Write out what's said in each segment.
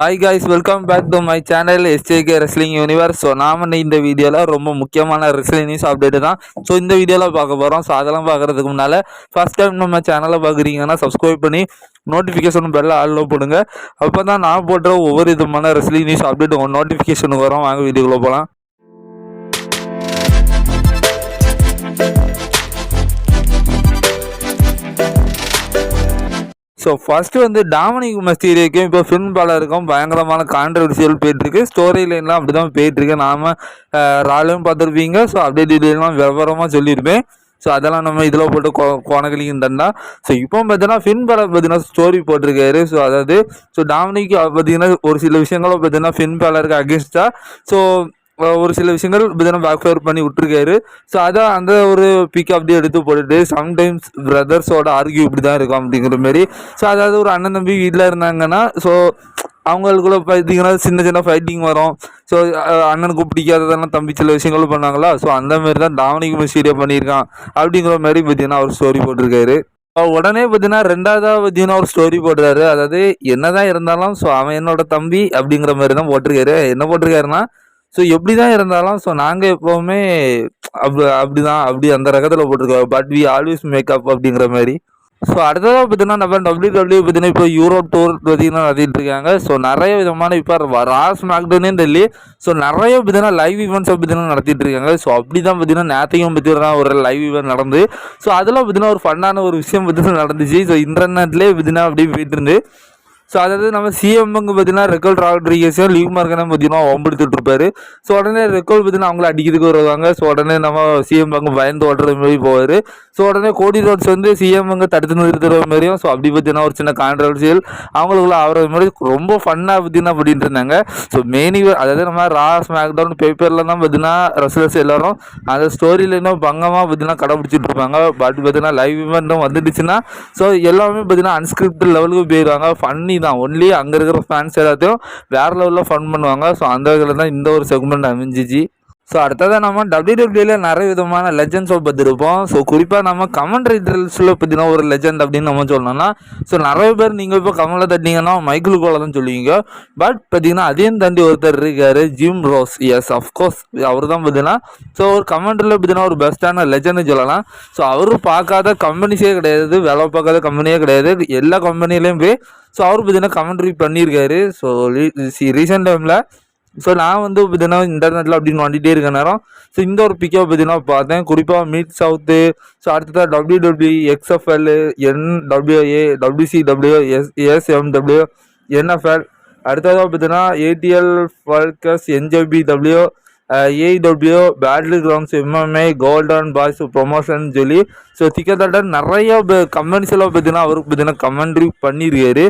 Hi guys welcome back to my channel SJK wrestling universe so நாம இந்த வீடியோவில் ரொம்ப முக்கியமான ரெஸ்லிங் நியூஸ் அப்டேட் தான். ஸோ இந்த வீடியோவில் பார்க்க போகிறோம் ஸோ அதெல்லாம் பார்க்குறதுக்கு முன்னால் ஃபஸ்ட் டைம் நம்ம சேனலை பார்க்குறீங்கன்னா சப்ஸ்கிரைப் பண்ணி நோட்டிஃபிகேஷன் பெல்ல ஆளில் போடுங்க அப்போ தான் நான் போடுற ஒவ்வொரு விதமான ரெஸ்லிங் நியூஸ் அப்டேட் உங்கள் நோட்டிஃபிகேஷனுக்கு வரும். வாங்க வீடியோக்குள்ளே போகலாம் ஸோ ஃபஸ்ட்டு வந்து டாமினிக் மஸ்தீரிக்கும் இப்போ ஃபிலிம் பாலருக்கும் பயங்கரமான கான்ட்ரவர்சியல் போயிட்டுருக்கு. ஸ்டோரி லைன்லாம் அப்படி தான் போயிட்டுருக்கு. நாம ராலையும் பார்த்துருப்பீங்க. ஸோ அப்படியே டீட்டெயிலாம் விவரமாக சொல்லியிருப்பேன். ஸோ அதெல்லாம் நம்ம இதில் போட்டு கோ கோணக்கலிக்கும் தண்டா. ஸோ இப்போ பார்த்தீங்கன்னா ஃபின் பாலர் பார்த்தீங்கன்னா ஸ்டோரி போட்டிருக்காரு. ஸோ அதாவது ஸோ டாமினிக் பார்த்தீங்கன்னா ஒரு சில விஷயங்களும் பார்த்தீங்கன்னா ஃபின் பாலருக்கு அகேன்ஸ்டாக ஸோ ஒரு சில விஷயங்கள் இப்படிதானே பேக் ஃபயர் பண்ணி விட்டுருக்காரு. ஸோ அதான் அந்த ஒரு பிக் அப்படியே எடுத்து போட்டுட்டு சம்டைம்ஸ் பிரதர்ஸோட ஆர்கியூ இப்படி தான் இருக்கும் அப்படிங்கிற மாரி. ஸோ அதாவது ஒரு அண்ணன் தம்பி வீட்டில் இருந்தாங்கன்னா ஸோ அவங்களுக்குள்ள பார்த்தீங்கன்னா சின்ன சின்ன ஃபைட்டிங் வரும். ஸோ அண்ணனுக்கு பிடிக்காததெல்லாம் தம்பி சில விஷயங்களும் பண்ணாங்களா? ஸோ அந்த மாதிரி தான் டாமினிக் மிஸ்டீரியா பண்ணியிருக்கான் அப்படிங்கிற மாதிரி பார்த்தீங்கன்னா அவர் ஸ்டோரி போட்டிருக்காரு. உடனே பார்த்தீங்கன்னா ரெண்டாவதாக பார்த்தீங்கன்னா ஒரு ஸ்டோரி போடுறாரு. அதாவது என்னதான் இருந்தாலும் ஸோ அவன் என்னோட தம்பி அப்படிங்கிற மாதிரி தான் போட்டிருக்காரு. என்ன போட்டிருக்காருன்னா ஸோ எப்படி தான் இருந்தாலும் ஸோ நாங்கள் எப்போவுமே அப்படி அப்படி தான் அப்படி அந்த ரகத்தில் போட்டிருக்கோம். பட் வி ஆல்வேஸ் மேக்கப் அப்படிங்கிற மாதிரி. ஸோ அடுத்ததாக பார்த்தீங்கன்னா நம்ம டபிள்யூ டபிள்யூ பார்த்தீங்கன்னா இப்போ யூரோப் டூர் பார்த்தீங்கன்னா நடத்திட்டு இருக்காங்க. ஸோ நிறைய விதமான இப்போ ராஸ் மேக்டோனே தெரியல ஸோ நிறைய பார்த்தீங்கன்னா லைவ் ஈவெண்ட்ஸை பார்த்தீங்கன்னா நடத்திட்டு இருக்காங்க. ஸோ அப்படி தான் பார்த்தீங்கன்னா நேற்றையும் பார்த்தீங்கன்னா ஒரு லைவ் ஈவெண்ட் நடந்து. ஸோ அதெல்லாம் பார்த்தீங்கன்னா ஒரு ஃபன்னான ஒரு விஷயம் பார்த்தீங்கன்னா நடந்துச்சு. ஸோ இன்டர்நெட்லேயே பார்த்தீங்கன்னா அப்படியே போயிட்டு இருந்து. ஸோ அதாவது நம்ம சிஎம்ங்க பார்த்தீங்கன்னா ரெக்கல் ராட்ரிகேஸும் லீவ் மார்க்கனும் பார்த்தீங்கன்னா ஒம்படுத்துட்டு இருப்பாரு ஸோ உடனே ரெக்கல் பார்த்தீங்கன்னா அவங்கள அடிக்கிறதுக்கு வருவாங்க. ஸோ உடனே நம்ம சிஎம் பங்கு பயந்து ஓடுற மாதிரி போவார். ஸோ உடனே கோடி ரோட்ஸ் வந்து சிஎம் பங்கு தடுத்து நிறுத்துற மாதிரியும் ஸோ அப்படி பார்த்தீங்கன்னா ஒரு சின்ன கான்ட்ரவர்சியல் அவங்களுக்குள்ள ஆகிற மாதிரி ரொம்ப ஃபன்னாக பார்த்தீங்கன்னா அப்படின்ட்டு இருந்தாங்க. ஸோ மெயின் அதாவது நம்ம ரா ஸ்மாக்டவுன் பேப்பரில் தான் பார்த்தீங்கன்னா ரசிகர்ஸ் எல்லாரும் அந்த ஸ்டோரியில் இன்னும் பங்கமாக பார்த்தீங்கன்னா கடைபிடிச்சிட்டு இருப்பாங்க பட் பார்த்தீங்கன்னா லைவ் இவெண்ட்டும் வந்துடுச்சுன்னா ஸோ எல்லாமே பார்த்தீங்கன்னா அன்ஸ்கிரிப்ட் லெவலுக்கு போயிடுவாங்க ஃபன்னி தான். ஒன்லி அங்கே இருக்கிற ஃபேன்ஸ் எல்லாத்தையும் வேறு லெவலில் ஃபன் பண்ணுவாங்க. ஸோ அந்த வகையில் தான் இந்த ஒரு செக்மெண்ட் அமைஞ்சிச்சு. ஸோ அடுத்ததாக நம்ம டபிள்யூடபிள்யூல நிறைய விதமான லெஜண்ட்ஸை பார்த்துருப்போம் ஸோ குறிப்பாக நம்ம கமெண்ட் ரைட்டர்ஸில் பார்த்தீங்கன்னா ஒரு லெஜண்ட் அப்படின்னு நம்ம சொல்லணும்னா ஸோ நிறைய பேர் நீங்கள் இப்போ கமலில் தட்டிங்கன்னா மைக்கிள் கோலை தான் சொல்லுவீங்க. பட் பார்த்தீங்கன்னா அதையும் தாண்டி ஒருத்தர் இருக்கார் Jim Ross. Yes of course அவர் தான் பார்த்தீங்கன்னா ஸோ ஒரு கமெண்ட்டில் பார்த்தீங்கன்னா ஒரு பெஸ்ட்டான லெஜண்ட் சொல்லலாம். ஸோ அவரும் பார்க்காத கம்பெனிஸே கிடையாது வேலை பார்க்காத கம்பெனியே கிடையாது. எல்லா கம்பெனிலையும் போய் ஸோ அவர் பார்த்தீங்கன்னா கமெண்ட்ரி பண்ணியிருக்காரு. ஸோ ரீசெண்ட் டைமில் ஸோ நான் வந்து பார்த்தீங்கன்னா இன்டர்நெட்டில் அப்படின்னு நோண்டிகிட்டே இருக்க நேரம். ஸோ இந்த ஒரு பிக்கை பார்த்தீங்கன்னா பார்த்தேன். குறிப்பாக மீட் சவுத்து ஸோ அடுத்ததாக W W XFL N WA WC W S SMW NFL அடுத்ததாக பார்த்தீங்கன்னா ADL ஃபல்கஸ் NJP W AW battle grounds MMA golden boys promotion சொல்லி ஸோ கிட்டத்தட்ட நிறைய கமெண்ட்ஸ் எல்லாம் பார்த்தீங்கன்னா அவருக்கு பார்த்தீங்கன்னா கமெண்ட்ரி பண்ணியிருக்காரு.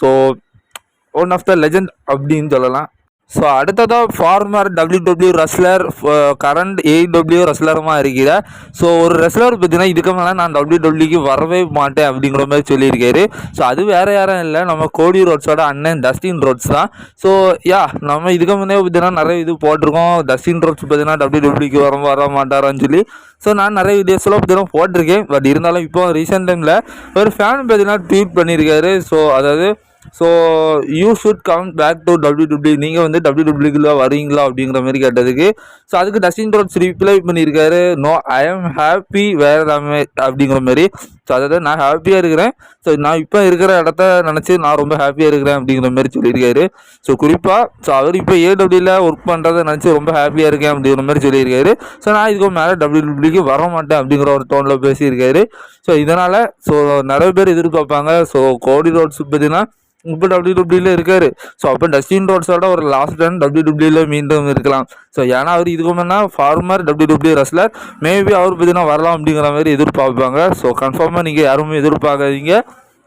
So one of the legend அப்படின்னு சொல்லலாம். ஸோ அடுத்ததாக former W W wrestler current AW ரெஸ்லருமா இருக்கிற. ஸோ ஒரு ரெஸ்லர் பார்த்தீங்கன்னா இதுக்கு மேலே நான் டபிள்யூ டபிள்யூக்கு வரவே மாட்டேன் அப்படிங்கிற மாதிரி சொல்லியிருக்காரு. ஸோ அது வேறு யாரும் இல்லை. நம்ம கோடி ரோட்ஸோட அண்ணன் டஸ்டின் ரோட்ஸ் தான். ஸோ யா நம்ம இதுக்கு முன்னே பார்த்தீங்கன்னா நிறைய இது போட்டிருக்கோம். டஸ்டின் ரோட்ஸ் பார்த்தீங்கன்னா டபிள்யூ டபிள்யூக்கு வர வர மாட்டாரான்னு சொல்லி. ஸோ நான் நிறைய வீடியோஸ்லாம் பார்த்தீங்கன்னா போட்டிருக்கேன். பட் இருந்தாலும் இப்போ ரீசெண்ட் டைமில் ஒரு ஃபேன் பார்த்தீங்கன்னா ட்வீட் பண்ணியிருக்காரு. ஸோ அதாவது so you should come back to W W நீங்கள் வந்து டபிள்யூ டபிள்யூக்குள்ள வரீங்களா அப்படிங்கிற மாதிரி கேட்டதுக்கு. ஸோ அதுக்கு டஸ்டின் ரோட்ஸ் ரிப்ளை பண்ணியிருக்காரு. No I am happy where அப்படிங்கிற மாதிரி. ஸோ அதாவது நான் ஹாப்பியாக இருக்கிறேன். ஸோ நான் இப்போ இருக்கிற இடத்த நினச்சி நான் ரொம்ப ஹாப்பியாக இருக்கிறேன் அப்படிங்கிற மாதிரி சொல்லியிருக்காரு. ஸோ குறிப்பாக ஸோ அவர் இப்போ ஏடபிள்யூவில் ஒர்க் பண்ணுறத நினச்சி ரொம்ப ஹாப்பியாக இருக்கேன் அப்படிங்கிற மாதிரி சொல்லியிருக்காரு. ஸோ நான் இதுக்கு மேலே டபிள்யூ டபிள்யூக்கு வர மாட்டேன் அப்படிங்கிற ஒரு டோனில் பேசியிருக்காரு. ஸோ இதனால் ஸோ நிறைய பேர் எதிர்பார்ப்பாங்க. ஸோ கோடி ரோட்ஸ் பார்த்தீங்கன்னா இப்போ டபிள்யூ டபிள்யூல இருக்காரு. ஸோ அப்போ டஸ்டின் ரோட்ஸோட ஒரு லாஸ்ட் டைம் டபிள்யூ டபிள்யூல மீண்டும் இருக்கலாம். ஸோ ஏன்னா அவர் இதுக்கு முன்னா former W W wrestler maybe அவர் பார்த்தீங்கன்னா வரலாம் அப்படிங்கிற மாதிரி எதிர்பார்ப்பாங்க. ஸோ கன்ஃபார்மாக நீங்கள் யாருமே எதிர்பார்க்காதீங்க.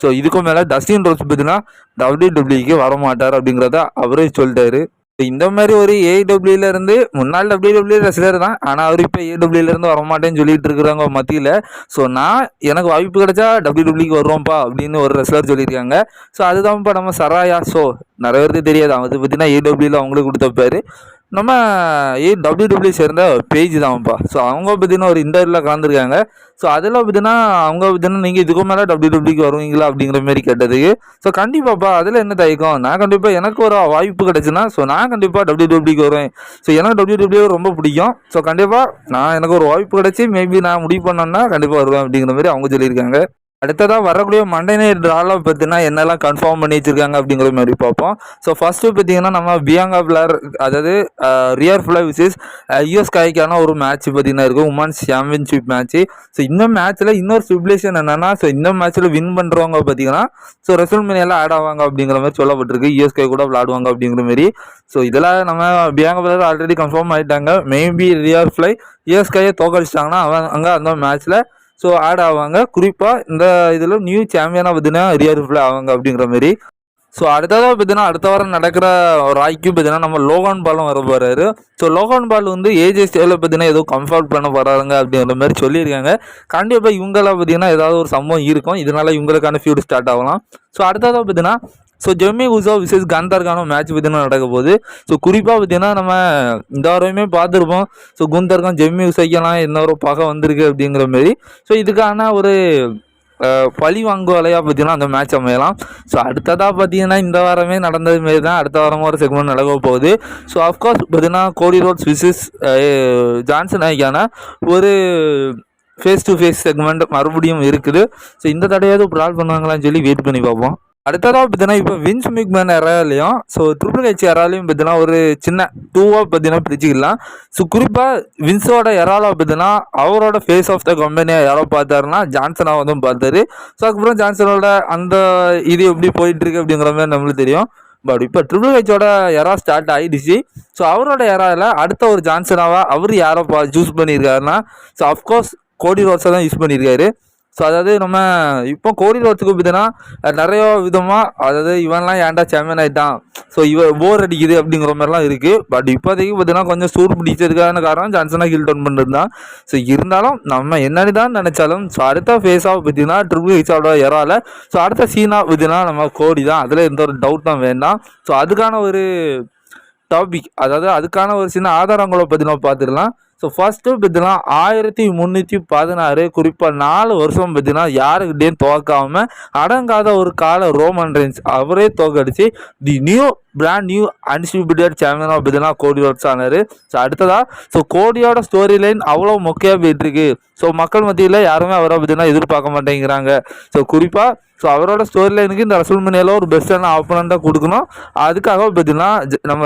ஸோ இதுக்கு மேலே டஸ்டின் ரோட்ஸ் பார்த்தீங்கன்னா டபிள்யூ டபிள்யூக்கு வர மாட்டார் அப்படிங்கிறத அவரே சொல்லிட்டாரு. இந்த மாதிரி ஒரு ஏடபிள்யூல இருந்து முன்னாள் டபிள்யூ ரசிகர் தான். ஆனால் அவர் இப்போ ஏடபிள்யூல இருந்து வரமாட்டேன்னு சொல்லிட்டு இருக்கிறாங்க மத்தியில் ஸோ நான் எனக்கு வாய்ப்பு கிடைச்சா டபிள்யூ டபிள்யூக்கு வருவோம்ப்பா அப்படின்னு ஒரு ரெஸ்லர் சொல்லியிருக்காங்க. ஸோ அதுதான்ப்பா நம்ம சராயா. ஸோ நிறைய பேருக்கு தெரியாது. அது பார்த்தீங்கன்னா ஏடபிள்யூல அவங்களுக்கு கொடுத்த பேர் நம்ம ஏ டபிள்யூடபிள்யூ சேர்ந்த பேஜ் தான்ப்பா ஸோ அவங்க பார்த்தீங்கன்னா ஒரு இன்டர்வியூவில் கலந்துருக்காங்க. ஸோ அதில் பார்த்தீங்கன்னா அவங்க பார்த்தீங்கன்னா நீங்கள் இதுக்கு மேலே டபிள்யூடபிள்யூக்கு வருவீங்களா அப்படிங்கிற மாதிரி கேட்டதுக்கு. ஸோ கண்டிப்பாப்பா அதில் என்ன தயக்கம்? நான் கண்டிப்பாக எனக்கு ஒரு வாய்ப்பு கிடச்சுன்னா ஸோ நான் கண்டிப்பாக டபிள்யூடபிள்யூக்கு வருவேன். ஸோ எனக்கு டபிள்யூடபிள்யூ ரொம்ப பிடிக்கும். ஸோ கண்டிப்பாக நான் எனக்கு ஒரு வாய்ப்பு கிடச்சி மேபி நான் முடிவு பண்ணேன்னா கண்டிப்பாக வருவேன் அப்படிங்கிற மாதிரி அவங்க சொல்லியிருக்காங்க. அடுத்ததாக வரக்கூடிய மண்டே நைட் ட்ராவில் பார்த்தீங்கன்னா என்னெல்லாம் கன்ஃபார்ம் பண்ணி வச்சிருக்காங்க அப்படிங்கிற மாதிரி பார்ப்போம். ஸோ ஃபஸ்ட்டு பார்த்தீங்கன்னா நம்ம பியாங்கா பிளர் அதாவது ரியர் ஃபிளை விசஸ் யூஎஸ் காய்க்கான ஒரு மேட்ச் பார்த்தீங்கன்னா இருக்கும். உமன்ஸ் சாம்பியன்ஷிப் மேட்ச்சு ஸோ இந்த மேட்ச்சில் இன்னொரு ஸ்டிபுலேஷன் என்னென்னா ஸோ இந்த மேட்ச்சில் வின் பண்ணுறவங்க பார்த்தீங்கன்னா ஸோ ரெசல் மினியெல்லாம் ஆட் ஆவாங்க அப்படிங்கிற மாதிரி சொல்லப்பட்டிருக்கு. யூஎஸ்கே கூட விளாடுவாங்க அப்படிங்கிற மாதிரி. ஸோ இதெல்லாம் நம்ம பியாங்கா பிளர் ஆல்ரெடி கன்ஃபார்ம் ஆகிட்டாங்க மேபி ரியர் ஃப்ளை யூஎஸ்கேயை தோக்கடிச்சிட்டாங்கன்னா அவன் அங்கே அந்த மேட்ச்சில் ஸோ ஆட் ஆவாங்க. குறிப்பாக இந்த இதில் நியூ சாம்பியனாக பார்த்தீங்கன்னா ரியர் ஃபிளை ஆவாங்க அப்படிங்கிற மாதிரி. ஸோ அடுத்ததாக பார்த்தீங்கன்னா அடுத்த வாரம் நடக்கிற ராய்க்கும் பார்த்தீங்கன்னா நம்ம லோகான் பாலும் வர போகிறாரு ஸோ லோகான் பால் வந்து ஏஜே ஸ்டேவில் பார்த்தீங்கன்னா ஏதோ கம்ஃபர்ட் பண்ண போகிறாருங்க அப்படிங்கிற மாதிரி சொல்லியிருக்காங்க. கண்டிப்பாக இவங்களாம் பார்த்தீங்கன்னா ஏதாவது ஒரு சம்பவம் இருக்கும். இதனால இவங்களுக்கான ஃபியூட் ஸ்டார்ட் ஆகலாம். ஸோ அடுத்ததாக பார்த்தீங்கன்னா ஸோ ஜெம்மி உசோ விசஸ் கந்தர்கானோ மேட்ச் பார்த்தீங்கன்னா நடக்க போகுது. ஸோ குறிப்பாக பார்த்தீங்கன்னா நம்ம இந்த வாரமே பார்த்துருப்போம். ஸோ குந்தர்கான் ஜெம்மி உசைக்கெல்லாம் என்ன ஒரு பகை வந்திருக்கு அப்படிங்கிற மாரி. ஸோ இதுக்கான ஒரு பழி வாங்கு வலையாக பார்த்தீங்கன்னா அந்த மேட்ச் அமையலாம். ஸோ அடுத்ததாக பார்த்தீங்கன்னா இந்த வாரமே நடந்தது மாரி தான் அடுத்த வாரமும் ஒரு செக்மெண்ட் நடக்க போகுது. ஸோ அஃப்கோர்ஸ் பார்த்தீங்கன்னா கோடி ரோட்ஸ் விசஸ் ஜான்சன் ஆகிக்கான ஒரு ஃபேஸ் டு ஃபேஸ் செக்மெண்ட் மறுபடியும் இருக்குது. ஸோ இந்த தடையாவது ப்ரால் பண்ணுவாங்களான்னு சொல்லி வெயிட் பண்ணி பார்ப்போம். அடுத்ததாக பார்த்தீங்கன்னா இப்போ வின்ஸ் மிக்மேன் எறாலையும் ஸோ ட்ரிபிள் ஹெச் எறாலையும் பார்த்தீங்கன்னா ஒரு சின்ன டூவாக பார்த்தீங்கன்னா பிரிச்சுக்கலாம். ஸோ குறிப்பாக வின்ஸோட எறால பார்த்தீங்கன்னா அவரோட ஃபேஸ் ஆஃப் த கம்பெனியை யாரோ பார்த்தாருன்னா ஜான்சனாக வந்து பார்த்தாரு. ஸோ அதுக்கப்புறம் ஜான்சனோட அந்த இது எப்படி போயிட்டுருக்கு அப்படிங்கிற மாதிரி நம்மளுக்கு தெரியும். பட் இப்போ ட்ரிபிள் ஹெச்சோட எரா ஸ்டார்ட் ஆகிடுச்சு ஸோ அவரோட எராவில் அடுத்த ஒரு ஜான்சனாவாக அவர் யாரோ பா சூஸ் பண்ணியிருக்காருன்னா ஸோ அஃப்கோர்ஸ் கோடி ரோட்ஸை தான் யூஸ் பண்ணியிருக்காரு. ஸோ அதாவது நம்ம இப்போ கோடி ரோட்ஸுக்கு பார்த்தீங்கன்னா நிறைய விதமாக அதாவது இவன்லாம் ஏன்டா சாம்பியன் ஆகிட்டான் ஸோ இவ போர் அடிக்குது அப்படிங்கிற மாதிரிலாம் இருக்குது பட் இப்போதைக்கு பார்த்தீங்கன்னா கொஞ்சம் சூர் பிடிச்சதுக்கான காரணம் ஜான்சனாக ஹில் டவுன் பண்ணுறது தான் ஸோ இருந்தாலும் நம்ம என்னடி தான் நினச்சாலும் ஸோ அடுத்த ஃபேஸாக பார்த்தீங்கன்னா ட்ரிபிள் ஹெச்ஆரோட இறால ஸோ அடுத்த சீனாக பார்த்தீங்கன்னா நம்ம கோடி தான் அதில் எந்த ஒரு டவுட்டும் வேண்டாம். ஸோ அதுக்கான ஒரு டாபிக் அதாவது அதுக்கான ஒரு சின்ன ஆதாரங்களை பற்றி நம்ம பார்த்துக்கலாம். ஸோ ஃபஸ்ட்டு பார்த்தீங்கன்னா ஆயிரத்தி முந்நூற்றி பதினாறு குறிப்பாக நாலு வருஷம் பார்த்தீங்கன்னா யாருக்கிட்டேயும் துவக்காமல் அடங்காத ஒரு கால ரோமன் ரெயின்ஸ் அவரே தோக்கடிச்சு the new brand new undisputed சாம்பியனாக பார்த்தீங்கன்னா கோடி வருஷம் ஆனார் ஸோ அடுத்ததா ஸோ கோடியோட ஸ்டோரி லைன் அவ்வளோ மொக்கையாக போயிட்டுருக்கு. ஸோ மக்கள் மத்தியில் யாருமே அவரை பார்த்தீங்கன்னா எதிர்பார்க்க மாட்டேங்கிறாங்க. ஸோ குறிப்பாக ஸோ அவரோட ஸ்டோரி லைனுக்கு இந்த ரசூல்மனியில் ஒரு பெஸ்ட்டான ஆப்பனண்ட்டாக கொடுக்கணும். அதுக்காக பார்த்தீங்கன்னா ஜ- நம்ம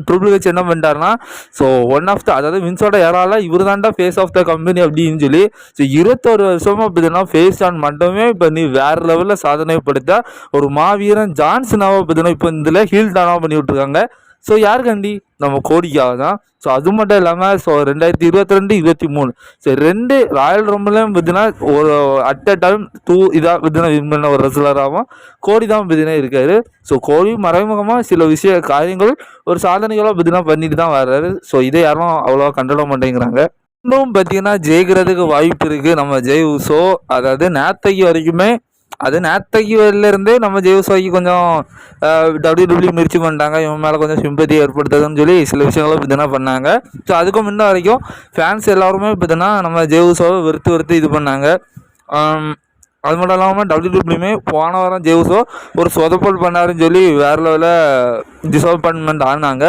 ட்ரிபிள் ஹெச் என்ன பண்ணிட்டாருன்னா ஸோ ஒன் ஆஃப் த அதாவது வின்ஸோட ஏரால இவர் தான்டா ஃபேஸ் ஆஃப் த கம்பெனி அப்படின்னு சொல்லி ஸோ இருபத்தொரு வருஷமாக பார்த்தீங்கன்னா ஃபேஸ் ஆன் மட்டுமே இப்போ நீ வேறு லெவலில் சாதனை படுத்த ஒரு மாவீரன் ஜான்சனாவை பார்த்தீங்கன்னா இப்போ இதில் ஹீல் டானாக பண்ணி விட்ருக்காங்க ஸோ யாருக்காண்டி நம்ம கோடிக்காக தான். ஸோ அது மட்டும் இல்லாமல் ஸோ ரெண்டாயிரத்தி இருபத்தி ரெண்டு இருபத்தி மூணு ஸோ ரெண்டு ராயல் ரம்பிளையும் பார்த்தீங்கன்னா ஒரு அட் அ டைம் டூ இதாக பார்த்தீங்கன்னா வின் பண்ண ஒரு ரெசுலராகவும் கோடி தான் பார்த்தீங்கன்னா இருக்காரு. ஸோ கோடி மறைமுகமாக சில விஷய காரியங்கள் ஒரு சாதனைகளாக பார்த்தீங்கன்னா பண்ணிட்டு தான் வர்றாரு. ஸோ இதை யாரும் அவ்வளோவா கண்டுட மாட்டேங்கிறாங்க. இன்னும் பார்த்தீங்கன்னா ஜெயிக்கிறதுக்கு வாய்ப்பு இருக்குது நம்ம ஜெய் உசோ அதாவது நேத்தைக்கு வரைக்குமே அது நேத்தைக்குலேருந்தே நம்ம ஜெயசாய்க்கு கொஞ்சம் டபிள்யூ டபிள்யூ முயற்சி பண்ணிட்டாங்க. இவன் மேலே கொஞ்சம் சிம்பத்தி ஏற்படுத்துதுன்னு சொல்லி சில விஷயங்களும் பார்த்தீங்கன்னா பண்ணாங்க. ஸோ அதுக்கு முன்ன வரைக்கும் ஃபேன்ஸ் எல்லாருமே பார்த்தீங்கன்னா நம்ம ஜெயசாவை வெறுத்து வெறுத்து இது பண்ணாங்க. அது மட்டும் இல்லாமல் டபிள்யூ டபிள்யூமே போன வாரம் ஜெய்ஸோ ஒரு சொதப்பல் பண்ணாருன்னு சொல்லி வேற லெவலில் டிசப்பாயின்மெண்ட் ஆனாங்க.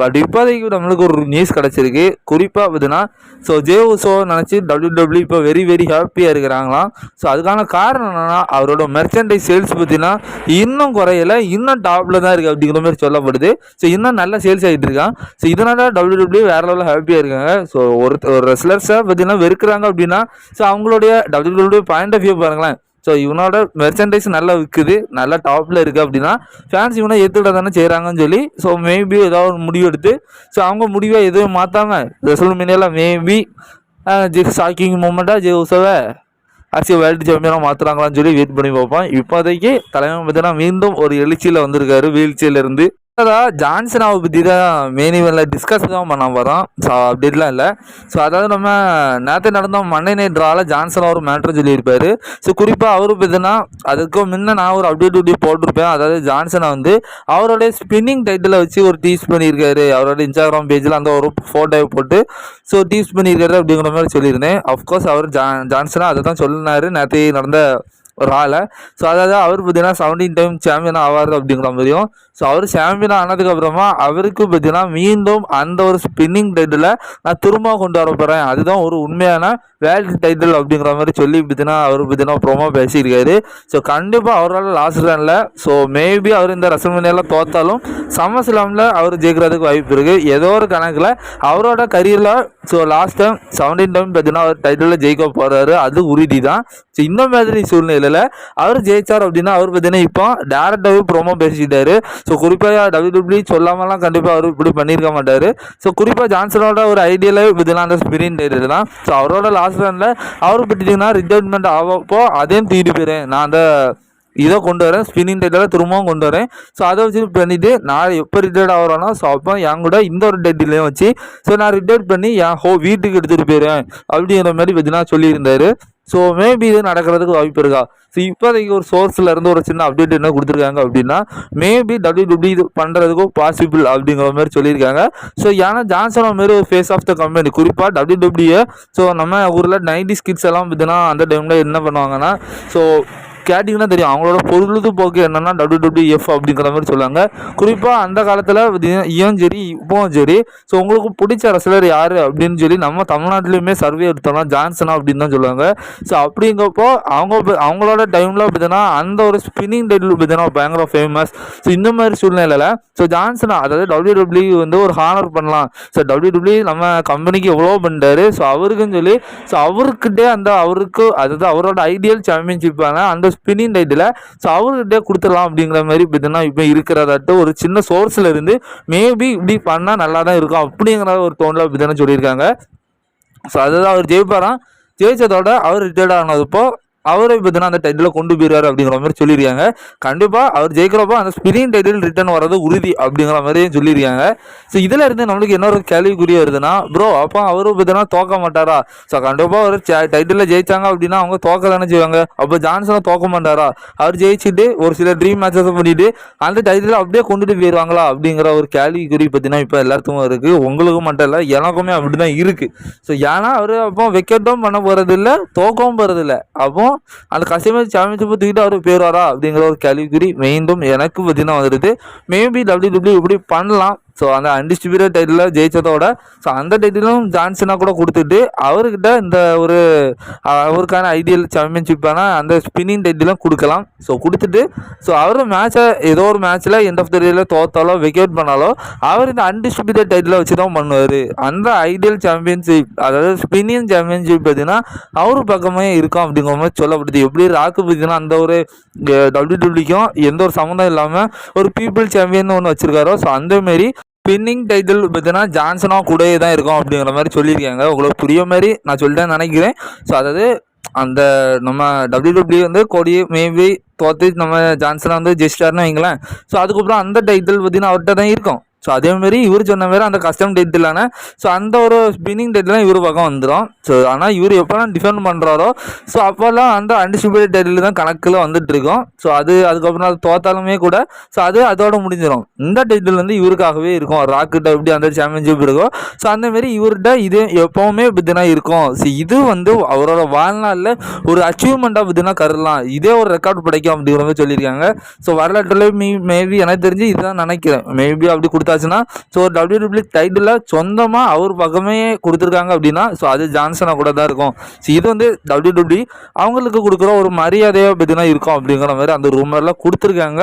பட் இப்போதைக்கு நம்மளுக்கு ஒரு நியூஸ் கிடச்சிருக்கு. குறிப்பாக பார்த்தீங்கன்னா ஸோ ஜேவுசோ நினச்சி டபிள்யூ டபிள்யூ இப்போ வெரி வெரி ஹாப்பியாக இருக்கிறாங்களாம். ஸோ அதுக்கான காரணம் என்னென்னா அவரோட மெர்ச்சன்டைஸ் சேல்ஸ் பார்த்தீங்கன்னா இன்னும் குறையல இன்னும் டாப்பில் தான் இருக்குது அப்படிங்கிற மாதிரி சொல்லப்படுது. ஸோ இன்னும் நல்ல சேல்ஸ் ஆகிட்டு இருக்கான். ஸோ இதனால் டபிள்யூ டபிள்யூ வேறு லெவலில் ஹாப்பியாக இருக்காங்க. ஸோ ஒரு ஒரு ரெஸ்லர்ஸை பார்த்தீங்கன்னா வெறுக்கிறாங்க அப்படின்னா ஸோ அவங்களுடைய W W point of view பாருங்களேன். ஸோ இவனோட மெர்ச்சன்டைஸ் நல்லா விற்குது நல்லா டாப்பில் இருக்குது அப்படின்னா ஃபேன்ஸ் இவனை ஏற்றுக்கிட்ட தானே செய்கிறாங்கன்னு சொல்லி ஸோ மேபி ஏதாவது ஒரு முடிவு எடுத்து ஸோ அவங்க முடிவை எதுவும் மாற்றாமல் ரெசல் மீனியெல்லாம் மேபி ஜி ஷாக்கிங் மூமெண்ட்டாக ஜி உசவை ஆர்சி வேர்ல்டு சாம்பியனாக மாற்றுறாங்களான்னு சொல்லி வெயிட் பண்ணி பார்ப்போம். இப்போதைக்கு தலைமை பார்த்தீங்கன்னா மீண்டும் ஒரு எழுச்சியில் வந்திருக்காரு வீழ்ச்சியிலேருந்து. அதான் ஜான்சனாவை பற்றி தான் மெயின் இவனில் டிஸ்கஸ் தான் பண்ண போகிறோம் ஸோ அப்படிலாம் இல்லை. ஸோ அதாவது நம்ம நேற்று நடந்த மண்டே நைட் ட்ராவில் ஜான்சன் ஒரு மேட்ரு சொல்லியிருப்பார். ஸோ குறிப்பாக அவரு பார்த்தீங்கன்னா அதுக்கு முன்ன நான் ஒரு அப்டேட் வீடியோ போட்டிருப்பேன். அதாவது ஜான்சனை வந்து அவரோட ஸ்பின்னிங் டைட்டில் வச்சு ஒரு டீஸ் பண்ணியிருக்காரு. அவரோட இன்ஸ்டாகிராம் பேஜில் அந்த ஒரு ஃபோட்டோவை போட்டு ஸோ டீஸ் பண்ணியிருக்காரு அப்படிங்கிற மாதிரி சொல்லியிருந்தேன். அஃப்கோர்ஸ் அவர் ஜான் ஜான்சனாக அதை தான் சொல்லினார் நேற்று நடந்த ஒரு ஆளை ஸோ அதாவது அவர் பார்த்தீங்கன்னா செவன்டீன் டைம் சாம்பியன் ஆவார் அப்படிங்கிற மாதிரியும் ஸோ அவர் சாம்பியன் ஆனதுக்கப்புறமா அவருக்கு பார்த்தீங்கன்னா மீண்டும் அந்த ஒரு ஸ்பின்னிங் டைட்டில் நான் திரும்ப கொண்டு வர போகிறேன் அதுதான் ஒரு உண்மையான வேர்ல்டு டைட்டில் அப்படிங்கிற மாதிரி சொல்லி பார்த்தீங்கன்னா அவர் பார்த்தீங்கன்னா ப்ரோமோ பேசியிருக்காரு. ஸோ கண்டிப்பாக அவரால் லாஸ்ட் ரனில் ஸோ மேபி அவர் இந்த ரசமணியெல்லாம் தோத்தாலும் சம்மஸ்லாமில் அவர் ஜெயிக்கிறதுக்கு வாய்ப்பு இருக்குது ஏதோ ஒரு கணக்கில் அவரோட கரியரில் so last time seventeen time பார்த்தீங்கன்னா அவர் டைட்டிலில் ஜெயிக்க போகிறாரு அது உறுதி தான் ஸோ இந்த மாதிரி சூழ்நிலை சூழ்நிலையில் அவர் ஜெயிச்சார் அப்படின்னா அவர் பார்த்தீங்கன்னா இப்போ டேரக்டாகவே ப்ரோமோ பேசிட்டாரு ஸோ குறிப்பாக டபிள்யூபிள்யூ சொல்லாமலாம் கண்டிப்பாக அவர் இப்படி பண்ணியிருக்க மாட்டார். ஸோ குறிப்பாக ஜான்சனோட ஒரு ஐடியாவே இதெல்லாம் அந்த ஸ்பிரின் டைட்டில் தான் ஸோ அவரோட லாஸ்ட் ரனில் அவர் பற்றிட்டிங்கன்னா ரிட்டைர்மெண்ட் ஆகப்போ அதையும் தீட்டு போயிடுறேன். நான் அந்த இதை கொண்டு வரேன். ஸ்பின்னிங் டைட்டில் திரும்பவும் கொண்டு வரேன். ஸோ அதை வச்சு பண்ணிவிட்டு நான் எப்போ ரிட்டையர்ட் ஆகிறோன்னா ஸோ அப்போ என் கூட இந்த ஒரு டைட்டிலையும் வச்சு ஸோ நான் ரிட்டையர்ட் பண்ணி என் ஹோ வீட்டுக்கு எடுத்துகிட்டு போயிடுவேன் அப்படிங்கிற மாதிரி பார்த்தீங்கன்னா சொல்லியிருந்தாரு. ஸோ மேபி இது நடக்கிறதுக்கு வாய்ப்பு இருக்கா? ஸோ இப்போதைக்கு ஒரு சோர்ஸில் இருந்து ஒரு சின்ன அப்டேட் என்ன கொடுத்துருக்காங்க அப்படின்னா மேபி டபிள்யூ டபிள்யூ இது பண்ணுறதுக்கும் பாசிபிள் அப்படிங்கிற மாதிரி சொல்லியிருக்காங்க. ஸோ ஏன்னா ஜான்சன் மாரி ஒரு ஃபேஸ் ஆஃப் த கம்பெனி குறிப்பாக டபிள்யூ டபிள்யூ ஸோ நம்ம ஊரில் நைன்டி ஸ்கிட்ஸ் எல்லாம் பார்த்தீங்கன்னா அந்த டைமில் என்ன பண்ணுவாங்கன்னா ஸோ கேட்டிங்கன்னா தெரியும். அவங்களோட பொழுதுபோக்கு என்னென்னா டபிள்யூ டபிள்யூஎஃப் அப்படிங்கிற மாதிரி சொல்லுவாங்க. குறிப்பாக அந்த காலத்தில் இயும் சரி இப்போவும் சரி. ஸோ உங்களுக்கு பிடிச்ச ரசிகர் யார் அப்படின்னு சொல்லி நம்ம தமிழ்நாட்டிலையுமே சர்வே எடுத்தோம்னா ஜான்சனா அப்படின்னு தான் சொல்லுவாங்க. ஸோ அப்படிங்கப்போ அவங்க அவங்களோட டைமில் பார்த்தீங்கன்னா அந்த ஒரு ஸ்பின்னிங் டைட்டில் பார்த்தீங்கன்னா பயங்கர ஃபேமஸ் ஸோ இந்த மாதிரி சூழ்நிலையில் ஸோ ஜான்சனா அதாவது டபிள்யூ டபிள்யூ வந்து ஒரு ஹானர் பண்ணலாம். ஸோ டபிள்யூ டபிள்யூ நம்ம கம்பெனிக்கு எவ்வளோ பண்ணிட்டாரு. ஸோ அவருக்குன்னு சொல்லி ஸோ அவருக்கிட்டே அந்த அவருக்கு அதாவது அவரோட ஐடியல் சாம்பியன்ஷிப்பான அந்த ஸ்பின்னிங் டைட்டில் ஸோ அவர்கிட்ட கொடுத்துடலாம் அப்படிங்கிற மாதிரி பார்த்தீங்கன்னா இப்போ இருக்கிறதாட்டு ஒரு சின்ன சோர்ஸில் இருந்து மேபி இப்படி பண்ணால் நல்லா தான் இருக்கும் அப்படிங்கிற ஒரு தோணில் பார்த்தீங்கன்னா சொல்லியிருக்காங்க. ஸோ அதுதான் அவர் ஜெயிப்பாராம். ஜெயிச்சதோட அவர் ரிட்டையர்ட் ஆனதுப்போ அவரை பார்த்தீங்கன்னா அந்த டைட்டில் கொண்டு போயிருவார் அப்படிங்கிற மாதிரி சொல்லியிருக்காங்க. கண்டிப்பாக அவர் ஜெயிக்கிறப்போ அந்த ஸ்பிரிங் டைட்டில் ரிட்டர்ன் வர்றது உறுதி அப்படிங்கிற மாதிரியும் சொல்லியிருக்காங்க. ஸோ இதில் இருந்து நம்மளுக்கு என்ன ஒரு கேள்விக்குரிய வருதுன்னா ப்ரோ அப்போ அவரும் பார்த்தீங்கன்னா தோக்க மாட்டாரா? ஸோ கண்டிப்பாக அவர் டைட்டிலில் ஜெயிச்சாங்க அப்படின்னா அவங்க தோக்க தானே செய்வாங்க. அப்போ ஜான்சனை தோக்க மாட்டாரா? அவர் ஜெயிச்சுட்டு ஒரு சில ட்ரீம் மேட்சஸ் பண்ணிட்டு அந்த டைட்டில் அப்படியே கொண்டுட்டு போயிடுவாங்களா? அப்படிங்கிற ஒரு கேள்விக்குறி பார்த்தீங்கன்னா இப்போ எல்லாத்துக்கும் இருக்குது உங்களுக்கும் மட்டும் இல்லை எனக்குமே அப்படி தான் இருக்குது ஸோ ஏன்னா அவர் அப்போ விக்கெட்டும் பண்ண போகிறதில்ல தோக்கவும் போகிறதில்ல அப்போ இருக்கும் அந்த கஸ்டமைஸ் சாம்பியன்ஷிப்பை தூக்கிட்டு அவர் போயிடுவாரா அப்படிங்கிற ஒரு கேள்விக்குறி மீண்டும் எனக்கு பார்த்தீங்கன்னா வந்துடுது. மேபி டபிள்யூ டபிள்யூ இப்படி பண்ணலாம். ஸோ அந்த அன்டிஸ்ட்ரிபியூட்டர் டைட்டில் ஜெயிச்சதோட ஸோ அந்த டைட்டிலும் ஜான்சனாக கூட கொடுத்துட்டு அவர்கிட்ட இந்த ஒரு அவருக்கான ஐடியல் சாம்பியன்ஷிப்பான அந்த ஸ்பின்னிங் டைட்டிலும் கொடுக்கலாம். ஸோ கொடுத்துட்டு ஸோ அவர் மேட்சை ஏதோ ஒரு மேட்ச்சில் எண்ட் ஆஃப் த டேயில் தோத்தாலோ வெக்கேட் பண்ணாலோ அவர் இந்த அன்டிஸ்ட்ரிபியூட்டர் டைட்டில் வச்சு தான் பண்ணுவார். அந்த ஐடியல் சாம்பியன்ஷிப் அதாவது ஸ்பின்னிங் சாம்பியன்ஷிப் பார்த்தீங்கன்னா அவர் பக்கமே இருக்கும் அப்படிங்கிற மாதிரி சொல்லப்படுது. எப்படி ராக்கு பார்த்தீங்கன்னா அந்த ஒரு டபிள்யூ டபிள்யூக்கும் எந்த ஒரு சம்மந்தம் இல்லாமல் ஒரு பீப்புள் சாம்பியன் ஒன்று வச்சுருக்காரோ ஸோ அந்தமாரி ஸ்பின்னிங் டைட்டில் பார்த்தீங்கன்னா ஜான்சனாக கூடயே தான் இருக்கும் அப்படிங்கிற மாதிரி சொல்லியிருக்காங்க. உங்களுக்கு புரிய மாதிரி நான் சொல்லிட்டேன் நினைக்கிறேன். ஸோ அதாவது அந்த நம்ம டபிள்யூ டபிள்யூ வந்து கொடி மேபி தோத்து நம்ம ஜான்சனை வந்து ஜெயிச்சிட்டாருன்னு வைங்களேன். ஸோ அதுக்கப்புறம் அந்த டைட்டில் பார்த்தீங்கன்னா அவர்கிட்ட தான் இருக்கும். ஸோ அதேமாரி இவர் சொன்ன மாதிரி அந்த கஸ்டம் டேட்டிலான ஸோ அந்த ஒரு ஸ்பின்னிங் டேட்லாம் இவர் பக்கம் வந்துடும் ஸோ ஆனால் இவர் எப்போலாம் டிஃபெண்ட் பண்ணுறாரோ ஸோ அப்போல்லாம் அந்த அன்டிஸ்பியூட்டட் டேட்டில் தான் கணக்கில் வந்துட்டு இருக்கும். ஸோ அது அதுக்கப்புறம் அது தோத்தாலுமே கூட ஸோ அது அதோட முடிஞ்சிடும் இந்த டெட்டில் வந்து இவருக்காகவே இருக்கும். ராக்கிட்ட எப்படி அந்த சாம்பியன்ஷிப் இருக்கும் ஸோ அந்தமாரி இவர்கிட்ட இது எப்போவுமே இப்படினா இருக்கும். ஸோ இது வந்து அவரோட வாழ்நாளில் ஒரு அச்சீவ்மெண்ட்டாக பார்த்தீங்கன்னா கருதலாம். இதே ஒரு ரெக்கார்ட் படைக்கும் அப்படிங்கிற மாதிரி சொல்லியிருக்காங்க. ஸோ வரலாற்றில் மீ மேபி எனக்கு தெரிஞ்சு இதுதான் நினைக்கிறேன். மேபி அப்படி கொடுத்தா கொடுத்தாச்சுன்னா ஸோ டபிள்யூடபிள்யூ டைட்டில் சொந்தமாக அவர் பக்கமே கொடுத்துருக்காங்க அப்படின்னா ஸோ அது ஜான்சனாக கூட தான் இருக்கும். ஸோ இது வந்து டபிள்யூடபிள்யூ அவங்களுக்கு கொடுக்குற ஒரு மரியாதையாக பற்றினா இருக்கும் அப்படிங்கிற மாதிரி அந்த ரூமர்லாம் கொடுத்துருக்காங்க.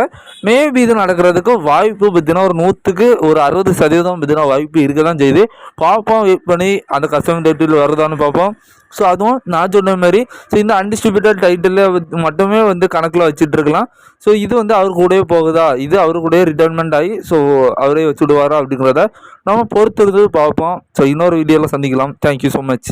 மேபி இது நடக்கிறதுக்கு வாய்ப்பு பார்த்தீங்கன்னா ஒரு நூற்றுக்கு ஒரு அறுபது சதவீதம் பார்த்தீங்கன்னா வாய்ப்பு இருக்க தான் செய்யுது. பார்ப்போம் வெயிட் பண்ணி அந்த கஸ்டமர் டைட்டில் வருதான்னு பார்ப்போம். ஸோ அதுவும் நான் சொன்ன மாதிரி ஸோ இந்த அன்டிஸ்ட்ரிபியூட்டட் டைட்டில் மட்டுமே வந்து கணக்கில் வச்சுட்டு இருக்கலாம். ஸோ இது வந்து அவர் கூடயே போகுதா? இது அவர் கூடயே ரிட்டைர்மெண்ட் ஆகி ஸோ அவரே சுடுவாரா அப்படிங்கிறத நம்ம பொறுத்திருந்து பார்ப்போம். ஸோ இன்னொரு வீடியோவில் சந்திக்கலாம். Thank you so much